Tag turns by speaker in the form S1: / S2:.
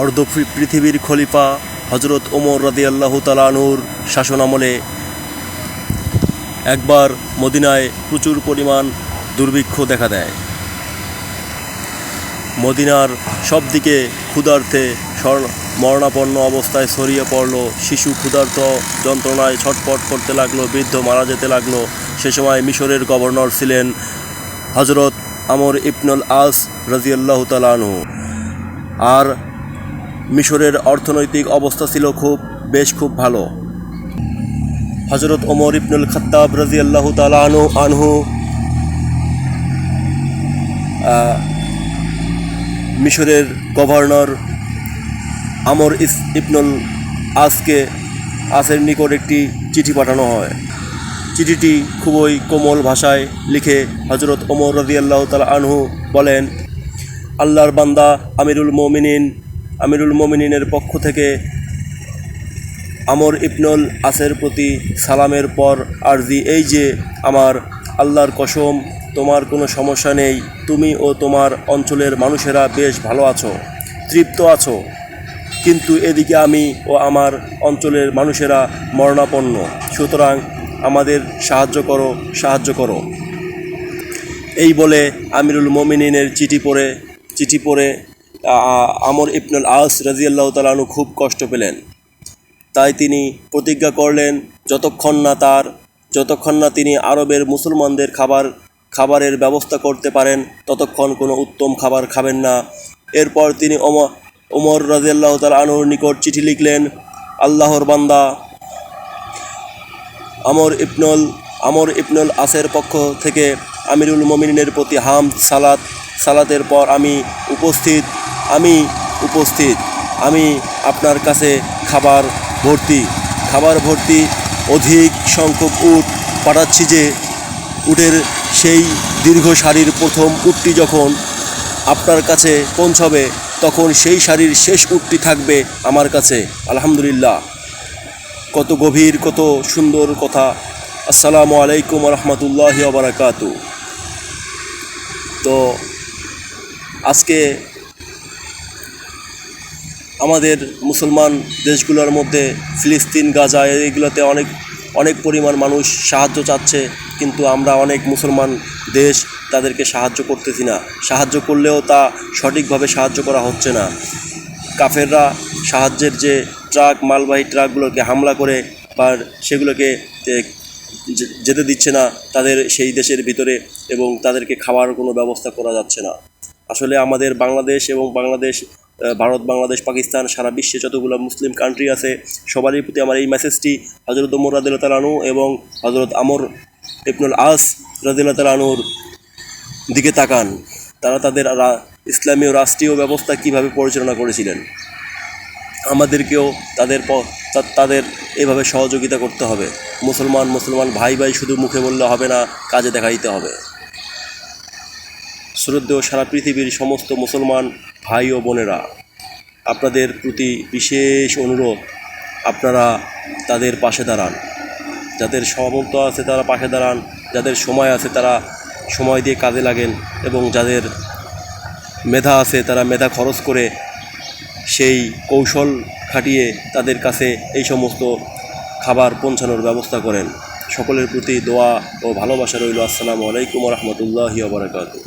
S1: অর্ধ পৃথিবীর খলিফা হজরত ওমর রাদি আল্লাহ তালানুর শাসনামলে একবার মদিনায় প্রচুর পরিমাণ দুর্ভিক্ষ দেখা দেয়। মদিনার সব দিকে ক্ষুধার্থে মরণাপন্ন অবস্থায় ছড়িয়ে পড়ল শিশু ক্ষুধার্ত যন্ত্রণায় ছটপট করতে লাগল, বৃদ্ধ মারা যেতে লাগল। সে সময় মিশরের গভর্নর ছিলেন হজরত আমর ইবনুল আস রাজিয়াল্লাহ তালানহু আর মিশরের অর্থনৈতিক অবস্থা ছিল খুব বেশ খুব ভালো। হজরত ওমর ইবনুল খত্তাব রাজিয়াল্লাহ তালানহু আনহু আহ, মিশরের গভর্নর আমর ইস ইবনুল আসকে আসের নিকট একটি চিঠি পাঠানো হয়। চিঠিটি খুবই কোমল ভাষায় লিখে হজরত ওমর রাজিয়াল্লাহ তালা আনহু বলেন আল্লাহর বান্দা আমিরুল মোমিনিন আমিরুল মোমিনিনের পক্ষ থেকে আমর ইবনুল আসের প্রতি সালামের পর আরজি, এই যে আমার আল্লাহর কসম, তোমার কোনো সমস্যা নেই, তুমি ও তোমার অঞ্চলের মানুষেরা বেশ ভালো আছো, তৃপ্ত আছো। কিন্তু এদিকে আমি ও আমার অঞ্চলের মানুষেরা মরণাপন্ন, সুতরাং আমাদের সাহায্য করো সাহায্য করো। এই বলে আমিরুল মোমিনিনের চিঠি পড়ে চিঠি পড়ে আমর ইবনুল আস রাজিয়াল্লাহ তালানু খুব কষ্ট পেলেন। তাই তিনি প্রতিজ্ঞা করলেন, যতক্ষণ না তার, যতক্ষণ না তিনি আরবের মুসলমানদের খাবার, খাবারের ব্যবস্থা করতে পারেন, ততক্ষণ কোনো উত্তম খাবার খাবেন না। এরপর তিনি ওমর রাজিয়াল্লাহ তাল আনুর নিকট চিঠি লিখলেন, আল্লাহর বান্দা, আমর ইবনুল আমর ইবনুল আসের পক্ষ থেকে আমিরুল মমিনের প্রতি হাম, সালাত, সালাতের পর আমি উপস্থিত আমি উপস্থিত। আমি আপনার কাছে খাবার ভর্তি খাবার ভর্তি অধিক সংখ্যক উট পাঠাচ্ছি যে উটের সেই দীর্ঘ সারির প্রথম উটটি যখন আপনার কাছে পৌঁছবে, তখন সেই সারির শেষ উটটি থাকবে আমার কাছে। আলহামদুলিল্লাহ। কত গভীর, কত সুন্দর কথা। আসসালামু আলাইকুম রহমতুল্লাহ বারাকাতু তো আজকে আমাদের মুসলমান দেশগুলোর মধ্যে, ফিলিস্তিন, গাজা, এইগুলোতে অনেক অনেক পরিমাণ মানুষ সাহায্য চাচ্ছে, কিন্তু আমরা অনেক মুসলমান দেশ তাদেরকে সাহায্য করতেছি না। সাহায্য করলেও তা সঠিকভাবে সাহায্য করা হচ্ছে না। কাফেররা সাহায্যের যে ট্রাক, মালবাহী ট্রাকগুলোকে হামলা করে বা সেগুলোকে যেতে দিচ্ছে না, তাদের সেই দেশের ভিতরে এবং তাদেরকে খাওয়ার কোনো ব্যবস্থা করা যাচ্ছে না। আসলে আমাদের বাংলাদেশ এবং বাংলাদেশ ভারত, বাংলাদেশ, পাকিস্তান, সারা বিশ্বে যতগুলো মুসলিম কান্ট্রি আছে, সবারই প্রতি আমার এই মেসেজটি হজরত উমর রাদিল্লা তালানু এবং হজরত আমর ইবনুল আস রাদিল্লা তালানুর দিকে তাকান। তারা তাদের ইসলামীয় রাষ্ট্রীয় ব্যবস্থা কীভাবে পরিচালনা করেছিলেন? আমাদেরকেও তাদের তাদের এভাবে সহযোগিতা করতে হবে। মুসলমান মুসলমান ভাই ভাই শুধু মুখে বললে হবে না, কাজে দেখাইতে হবে। শ্রদ্ধেয় সারা পৃথিবীর সমস্ত মুসলমান ভাই ও বোনেরা, আপনাদের প্রতি বিশেষ অনুরোধ, আপনারা তাদের পাশে দাঁড়ান। যাদের সামর্থ্য আছে তারা পাশে দাঁড়ান, যাদের সময় আছে তারা সময় দিয়ে কাজে লাগেন এবং যাদের মেধা আছে তারা মেধা খরচ করে সেই কৌশল খাটিয়ে তাদের কাছে এই সমস্ত খাবার পৌঁছানোর ব্যবস্থা করেন। সকলের প্রতি দোয়া ও ভালোবাসা রইল। আসসালামু আলাইকুম রহমতুল্লাহি বারাকাতু